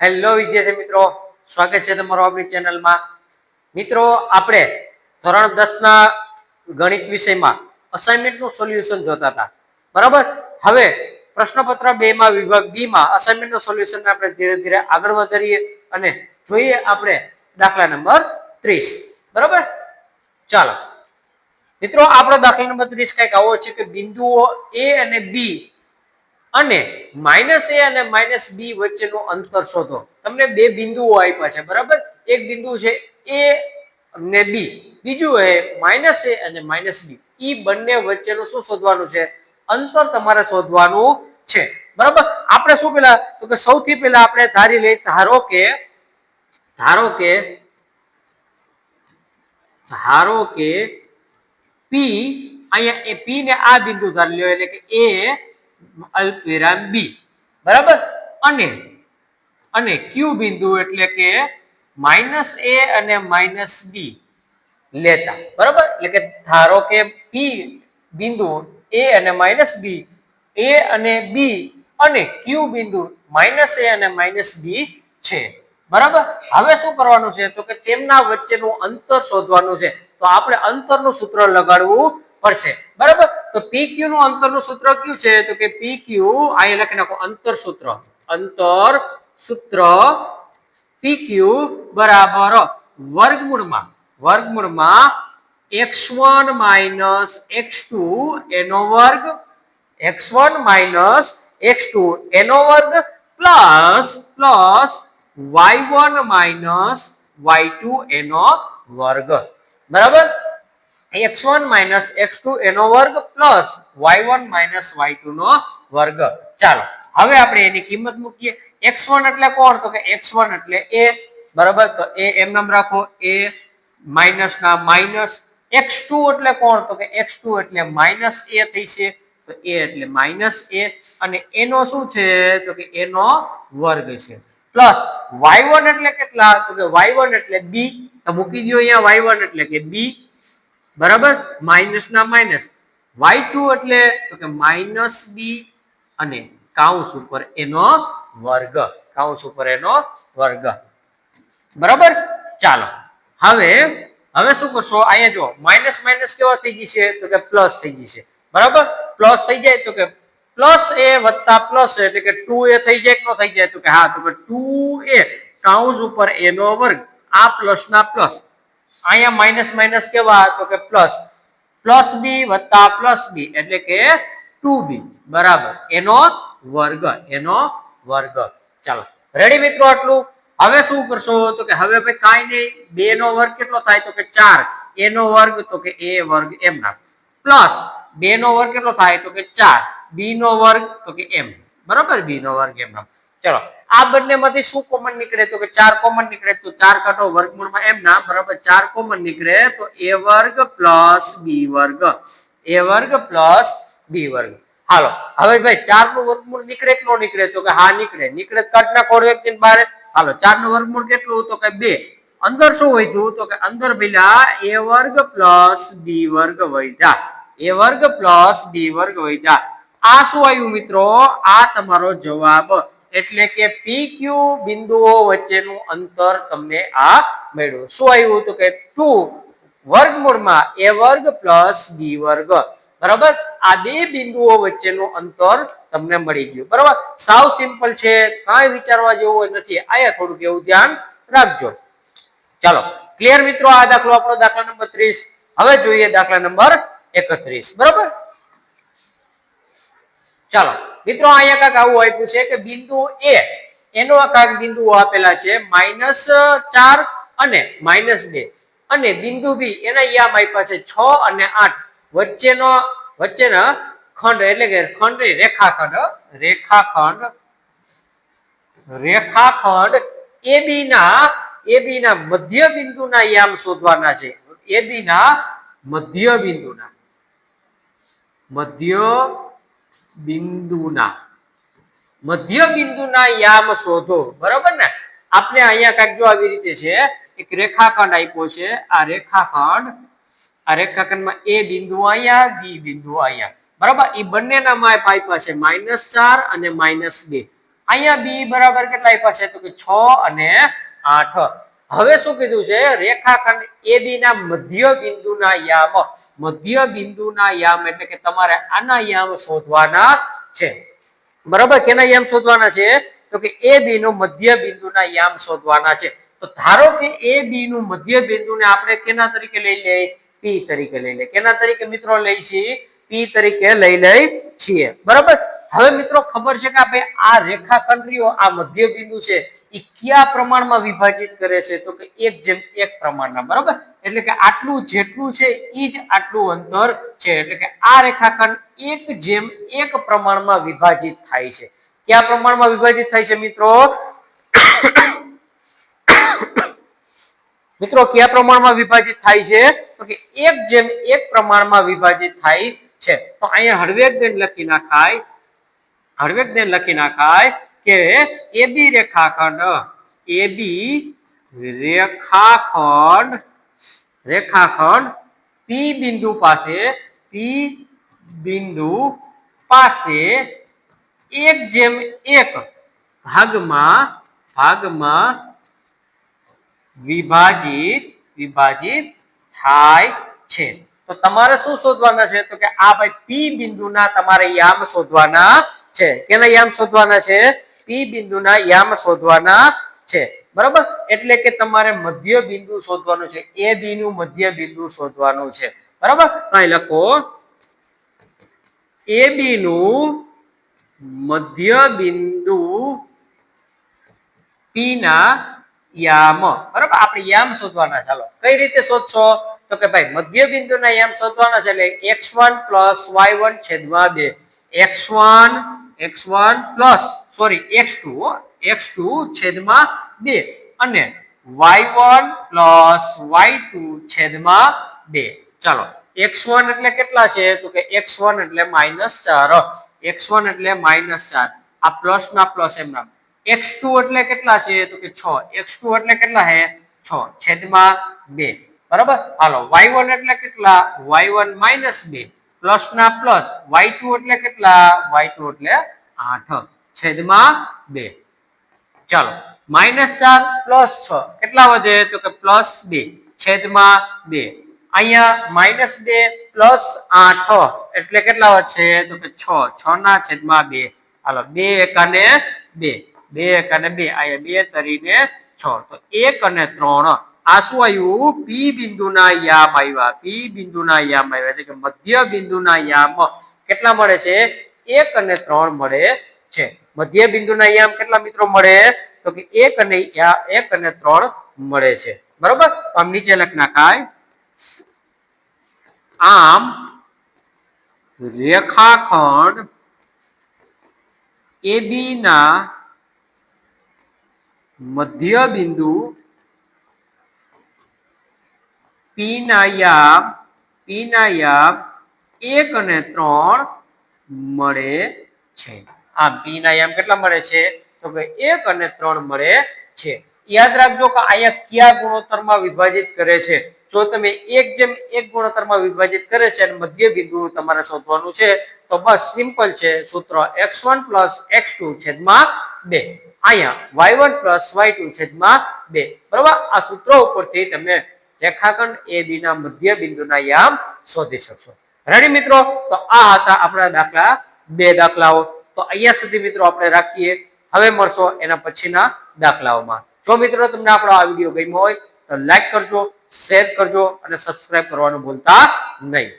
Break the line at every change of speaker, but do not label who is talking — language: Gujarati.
હેલો વિદ્યાર્થી મિત્રો. સ્વાગત છે તમારો આપણી ચેનલમાં. મિત્રો, આપણે ધોરણ દસ ના ગણિત વિષયમાં અસાઇનમેન્ટનું સોલ્યુશન જોતા હતા. બરાબર? હવે પ્રશ્નપત્ર બે માં વિભાગ બી માં અસાઇનમેન્ટનું સોલ્યુશન આપણે ધીરે ધીરે આગળ વધારીએ અને જોઈએ આપણે દાખલા નંબર ત્રીસ. બરાબર? ચાલો. મિત્રો, આપણો દાખલા નંબર ત્રીસ કંઈક આવો છે કે બિંદુઓ એ અને બી અને માઇનસ એ અને માઇનસ બી વચ્ચેનું અંતર શોધો. તમને બે બિંદુઓ આપ્યા છે, બરાબર? એક બિંદુ છે એ ને બી. બીજું એ માઇનસ એ અને માઇનસ બી. ઈ બંને વચ્ચેનું શું શોધવાનું છે? અંતર તમારે શોધવાનું છે. બરાબર? આપણે શું પેલા, તો કે સૌથી પહેલા આપણે ધારી લઈ ધારો કે ધારો કે ધારો કે પી, અહીંયા એ પી ને આ બિંદુ ધારી લ્યો, એટલે કે એ અલ્પવિરામ બી બરાબર? અને અને ક્યુ બિંદુ એટલે કે માઇનસ એ અને માઇનસ બી લેતા. બરાબર? એટલે કે ધારો કે પી બિંદુ એ અને માઇનસ બી એ અને બી અને ક્યુ બિંદુ માઇનસ એ અને માઇનસ બી છે. બરાબર? હવે શું કરવાનું છે? તો કે તેમના વચ્ચેનું અંતર શોધવાનું છે. તો આપણે અંતરનું સૂત્ર લગાડવું પડશે. બરાબર? તો પી ક્યુ નું અંતરનું સૂત્ર કયું છે? તો કે પીક્યુ અહીંયા લખી નાખો, અંતર સૂત્ર. અંતર સૂત્ર પીક્યુ બરાબર વર્ગમૂળમાં. વર્ગમૂળમાં x one minus x two એનો વર્ગ, x one minus x two એનો વર્ગ, plus plus y one minus y two એનો વર્ગ. બરાબર? X one minus x two એનો વર્ગ plus y one minus y two નો વર્ગ. ચાલો, હવે આપણે એની કિંમત મૂકીએ. એક્સ વન એટલે કોણ? તો કે એક્સ વન એટલે એ. બરાબર? તો એ એમ નામ રાખો. એ માઇનસ ના માઇનસ એક્સ ટુ એટલે કોણ? તો કે એક્સ ટુ એટલે માઇનસ એ થઈ છે તો એ એટલે માઇનસ એ. અને એનો શું છે? તો કે એનો વર્ગ છે. પ્લસ વાય વન એટલે કેટલા? તો કે વાય વન એટલે બી. મૂકી દો અહીંયા વાય એટલે કે બી. બરાબર? માઇનસ ના માઇનસ. વાય ટુ એટલે તો કે માઇનસ બી અને કાઉન્સ ઉપર એનો વર્ગ. કાઉન્સ ઉપર એનો વર્ગ. બરાબર? ચાલો. હવે હવે શું કરશો? અહીંયા જો માઇનસ માઇનસ કેવા થઈ ગઈ છે? તો કે પ્લસ થઈ ગઈ છે. બરાબર? પ્લસ થઈ જાય તો કે પ્લસ એ વત્તા પ્લસ એટલે કે ટુ એ થઈ જાય કે થઈ જાય? તો કે હા, તો કે ટુ એ કાઉન્સ ઉપર એનો વર્ગ. આ પ્લસ ના પ્લસ. અહીંયા માઇનસ માઇનસ કેવા તો કે પ્લસ પ્લસ બી વત્તા પ્લસ બી એટલે કે ટુ બી બરાબર. એનો વર્ગ એનો વર્ગ. ચાલો. રેડી મિત્રો આટલું? હવે શું કરશો? તો કે હવે ભાઈ કાંઈ નહીં. બે નો વર્ગ કેટલો થાય? તો કે ચાર. એ નો વર્ગ, તો કે એ વર્ગ એમ ના. પ્લસ બે નો વર્ગ કેટલો થાય? તો કે ચાર. બી નો વર્ગ, તો કે એમ બરાબર? બી નો વર્ગ એમ નામ ચલો. આ બંનેમાંથી શું કોમન નીકળે તો કે ચાર કોમન નીકળે? તો ચાર કાઢો વર્ગમૂળમાં એમ ના, બરાબર, ચાર કોમન નીકળે તો એ વર્ગ પ્લસ બી વર્ગ. એ વર્ગ પ્લસ બી વર્ગ. હાલો, હવે ભાઈ ચારનું વર્ગમૂળ નીકળે કે નીકળે? તો કે હા, નીકળે. નીકળે તો ના ખોડ વ્યક્તિ બારે. હાલો ચારનું વર્ગમૂળ કેટલું તો કે બે. અંદર શું વધ્યું? તો કે અંદર પેલા એ વર્ગ પ્લસ બી વર્ગ વધ્યા. એ વર્ગ પ્લસ બી વર્ગ વધ્યા. આ શું આવ્યું મિત્રો? આ તમારો જવાબ એટલે કે પી ક્યુ બિંદુઓ વચ્ચેનું અંતર તમને આ મળ્યું. શું આવ્યું તો કે ટુ વર્ગમૂળમાં એ વર્ગ પ્લસ બી વર્ગ. બરાબર? આ બે બિંદુઓ વચ્ચેનું અંતર તમને મળી ગયું. બરાબર? સાવ સિમ્પલ છે. કાંઈ વિચારવા જેવું નથી. આયા થોડુંક એવું ધ્યાન રાખજો. ચાલો. ક્લિયર મિત્રો? આ દાખલો આપણો દાખલા નંબર ત્રીસ. હવે જોઈએ દાખલા નંબર એકત્રીસ. બરાબર? ચાલો, મિત્રો અહીંયા કાંક આવું આપ્યું છે કે બિંદુ એ, એનો કાંક બિંદુઓ આપેલા છે, માઇનસ ચાર અને માઇનસ બે. અને બિંદુ બી, એના યામ આપ્યા છે છ અને આઠ. વચ્ચેનો, વચ્ચેના ખંડ એટલે કે ખંડ રેખાખંડ રેખાખંડ રેખાખંડ એ બી ના, એ બી ના મધ્ય બિંદુના યામ શોધવાના છે. એ બી ના મધ્ય બિંદુના. મધ્ય બિંદુના. મધ્ય બિંદુના યામ શોધો. બરાબર ને? આપણે અહીંયા કાંઈક જો આવી રીતે છે, એક રેખાખંડ આપ્યો છે. આ રેખાખંડ, આ રેખાખંડમાં એ બિંદુ અહીંયા, બી બિંદુ અહીંયા. બરાબર? એ બંનેના માપ આપ્યા છે, માઇનસ ચાર અને માઇનસ બે. અહીંયા બી બરાબર કેટલા આપ્યા છે? તો કે છ અને આઠ. હવે શું કીધું છે? રેખાખંડ એ બી ના મધ્ય બિંદુના યામ. મધ્ય બિંદુના યામ એટલે કે તમારે આના યામ શોધવાના છે. બરાબર? કેના યામ શોધવાના છે? તો કે એ બી નું મધ્ય બિંદુના યામ શોધવાના છે. તો ધારો કે એ બી નું મધ્ય બિંદુને આપણે કેના તરીકે લઈ લઈએ? પી તરીકે લઈ લઈએ. કેના તરીકે મિત્રો લઈ છીએ પી તરીકે લઈ લઈ છીએ. બરાબર? હવે મિત્રો ખબર છે કે આપણે આ રેખાખંડરીઓ, આ મધ્ય બિંદુ છે એ કયા પ્રમાણમાં વિભાજિત કરે છે? તો કે એક જેમ એક પ્રમાણના, બરાબર? એટલે કે આટલું જેટલું છે એ જ આટલું અંતર છે. એટલે કે આ રેખાખંડ એક જેમ એક પ્રમાણમાં વિભાજિત થાય છે. કયા પ્રમાણમાં વિભાજિત થાય છે મિત્રો? મિત્રો, કયા પ્રમાણમાં વિભાજિત થાય છે? તો કે એક જેમ એક પ્રમાણમાં વિભાજિત થાય છે. તો અહીંયા હળવેક લખી નાખાય, હળવેક લખી નાખાય કે એ બી રેખાખંડ, એ બી રેખાખંડ રેખાખંડ પી બિંદુ પાસે પી બિંદુ પાસે એક જેમ એક ભાગમાં ભાગમાં વિભાજિત વિભાજિત થાય છે. તો તમારે શું શોધવાના છે? તો કે આ ભાઈ પી બિંદુના તમારે યામ શોધવાના છે. કેના યામ શોધવાના છે? પી બિંદુના યામ શોધવાના છે. બરાબર? એટલે કે તમારે મધ્ય બિંદુ શોધવાનું છે. એ બી નું મધ્ય બિંદુ શોધવાનું છે. બરાબર? અહીં લખો. એ બી નું મધ્ય બિંદુ પી ના યામ. બરાબર? આપણે યામ શોધવાના ચાલો કઈ રીતે શોધશો? તો કે ભાઈ મધ્ય બિંદુના યામ શોધવાના છે, એટલે x one plus y one છેદમાં બે. X one x one plus, sorry, x two x two છેદમાં બે. અને y one plus y two છેદમાં બે. ચાલો, એક્સ વન એટલે કેટલા છે? તો કે એક્સ વન એટલે માઇનસ ચાર. એક્સ વન એટલે માઇનસ ચાર. આ પ્લસ ના પ્લસ એમના એક્સ ટુ એટલે કેટલા છે? તો કે છ. એક્સ ટુ એટલે કેટલા છે. છ છેદમાં બે. બરાબર? હાલો વાય વન એટલે કેટલા? વાય વન માઇનસ બે. પ્લસ ના પ્લસ વાય ટુ એટલે કેટલા? વાય ટુ એટલે આઠ. છેદમાં બે. ચાલો માઇનસ ચાર પ્લસ છ. કેટલા વધે? તો કે પ્લસ બે. છેદમાં બે. અહીંયા માઇનસ બે પ્લસ આઠ. એટલે કેટલા વધશે? તો કે છ. છ ના છેદમાં બે. હાલો, બે એક અને બે. બે એક અને બે. અહીંયા બે તરીને છ. તો એક અને ત્રણ. આ આવ્યું પી બિંદુના યામ આવ્યા. પી બિંદુના યામ આવ્યા. એટલે કે મધ્ય બિંદુના યામ કેટલા મળે છે? એક અને ત્રણ મળે છે. મધ્ય બિંદુના યામ કેટલા મિત્રો મળે? તો કે એક અને એક અને ત્રણ મળે છે. બરોબર? આમ નીચે લખ નાખાય. આમ રેખાખંડ AB ના મધ્ય બિંદુ ના યામ એક અને ત્રણ મળે છે. આમ પીનાયામ કેટલા મળે છે? તો કે એક અને ત્રણ મળે છે. યાદ રાખજો કે અહીંયા કયા ગુણોત્તરમાં વિભાજિત કરે છે. જો તમે એક જેમ એક ગુણોત્તરમાં વિભાજિત કરે છે અને મધ્ય બિંદુ તમારે શોધવાનું છે, તો બસ સિમ્પલ છે. સૂત્ર x one plus x two છેદમાં બે. અહીંયા y one plus y two છેદમાં બે. બરાબર? આ સૂત્ર ઉપરથી તમે રેખાખંડ એ બી ના મધ્ય બિંદુના યામ શોધી શકશો. રેડી મિત્રો? તો આ હતા આપણા દાખલા બે દાખલાઓ. તો અહીંયા સુધી મિત્રો આપણે રાખીએ. હવે મળશો એના પછીના દાખલાઓમાં. જો મિત્રો તમને આપણો આ વીડિયો ગમ્યો હોય, તો લાઈક કરજો, શેર કરજો અને સબસ્ક્રાઈબ કરવાનું ભૂલતા નહીં.